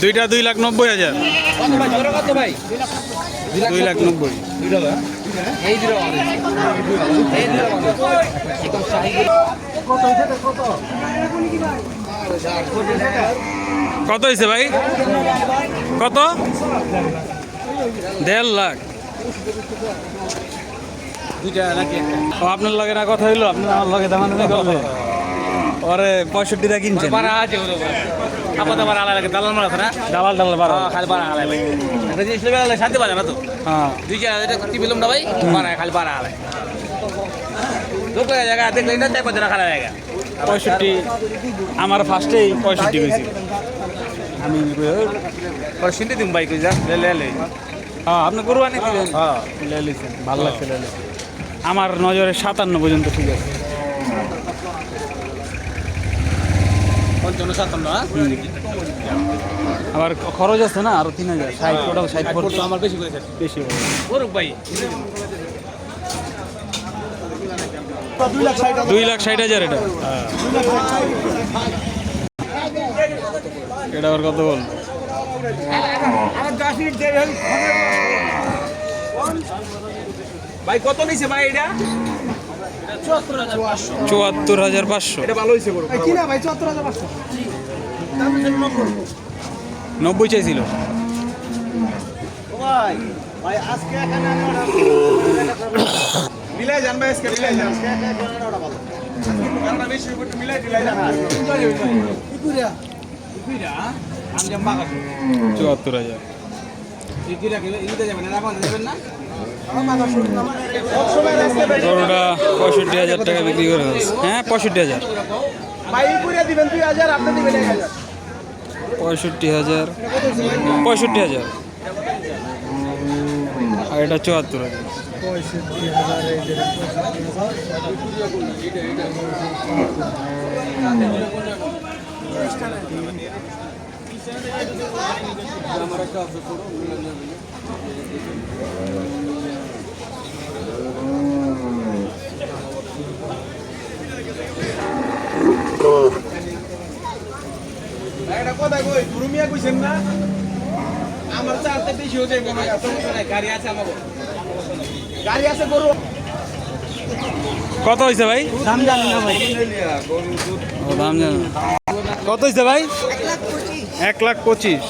দুইটা দুই লাখ নব্বই হাজার। দুই লাখ নব্বই। কত হয়েছে ভাই? কত? দেড় লাখ। দুইটা নাকি আপনার লগে না কথা হইল? আপনার লগে দামান করবে ওরে বারা আছে আপাতত বারা আলাদা লাগে দালাল মারা আছে না ডালাল ডালাল বারো খালি বারা আলাদা লাগে একটা জিনিস লেগে শান্তি পাবে না তো? হ্যাঁ। দুই চার হাজার টাকা টিপিলাম না ভাই? বারা খালি বারা আলাদা। লোক জায়গা দেখলে এটা চাই পাঁচ খালা জায়গা। পঁয়ষট্টি আমার ফার্স্টেই পঁয়ষট্টি বেশি আমি ভাই কই যা লে লে লে। হ্যাঁ আপনি কোরবানি দিলেন। হ্যাঁ লে লিছেন ভালো লাগছে লে আমার নজরে সাতান্ন পর্যন্ত ঠিক আছে পঞ্চান্ন সাতান্ন হ্যাঁ আবার খরচ আছে না? আরও তিন হাজার। ষাট ওটাও ষাট তো আমার বেশি করেছে। বেশি। ভাই। দুই লাখ ষাট হাজার এটা। এটা আবার কত বল? ভাই কত নিছে ভাই এটা? চুয়াত্তর হাজার পাঁচশো। নব্বই চাইছিল। ভাই ভাই আজকে মিলাই যান ভাই আজকে মিলাই চুয়াত্তর হাজার। গরুটা পঁয়ষট্টি হাজার টাকা বিক্রি করে হয়েছে হ্যাঁ পঁয়ষট্টি হাজার। পঁয়ষট্টি হাজার। পঁয়ষট্টি হাজার। আর এটা চুয়াত্তর হাজার। এটা কথা আমার চারতে বেশি হয়ে গাড়ি আছে আমার গাড়ি আছে গরু কত হয়েছে ভাই? দাম জানি না ভাই। দাম জানো কত হয়েছে ভাই? এক লাখ পঁচিশ।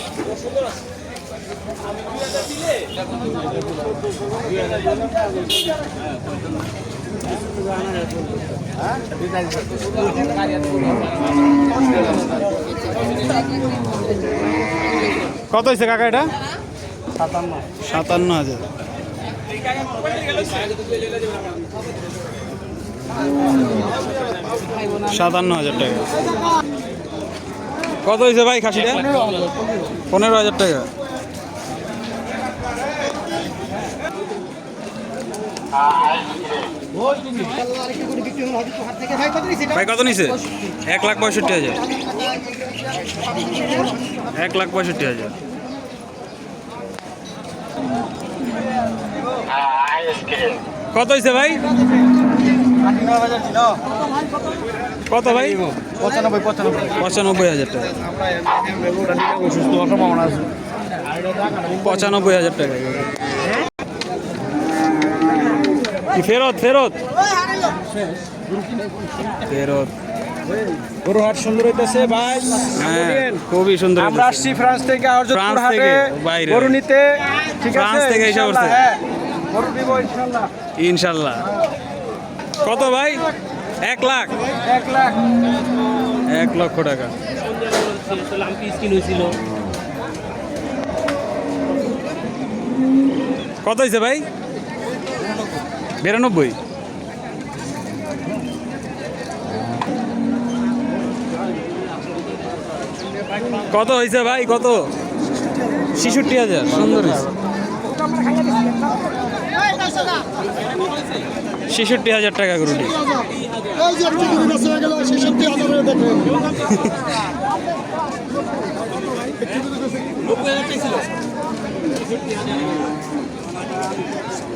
কত হয়েছে কাকা এটা? সাতান্ন। সাতান্ন হাজার। সাতান্ন হাজার টাকা। কত হয়েছে ভাই খাসিটা? পনেরো হাজার টাকা। ভাই, কত নিছে? এক লাখ পঁয়ষট্টি হাজার। এক লাখ পঁয়ষট্টি হাজার। কত হয়েছে ভাই? কত ভাই? পঁচানব্বই পঁচানব্বই পঁচানব্বই হাজার টাকা। অসুস্থ পঁচানব্বই হাজার টাকা কি ফেরত ফেরত। ফেরত। গরু হাট সুন্দর হইতেছে ভাই। হ্যাঁ খুবই সুন্দর আমরা। আসছি ফ্রান্স থেকে ফ্রান্স থেকে, বাইরে। গরু নিতে ঠিক আছে? ফ্রান্স থেকে এসে পড়ছে। হ্যাঁ গরু দিব ইনশাআল্লাহ ইনশাল্লাহ। কত ভাই? এক লাখ। এক লাখ। এক লক্ষ টাকা। কত হয়েছে ভাই? বিরানব্বই। কত হয়েছে ভাই কত? ছেষট্টি হাজার সুন্দর ছেষট্টি হাজার টাকা গরুটি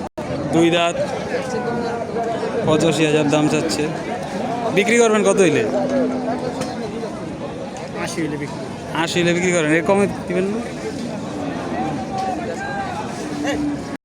দুই দাঁত। পঁচাশি হাজার দাম চাচ্ছে। বিক্রি করবেন কত হইলে? আশি হইলে বিক্রি। করেন। এর কমে দিবেন না?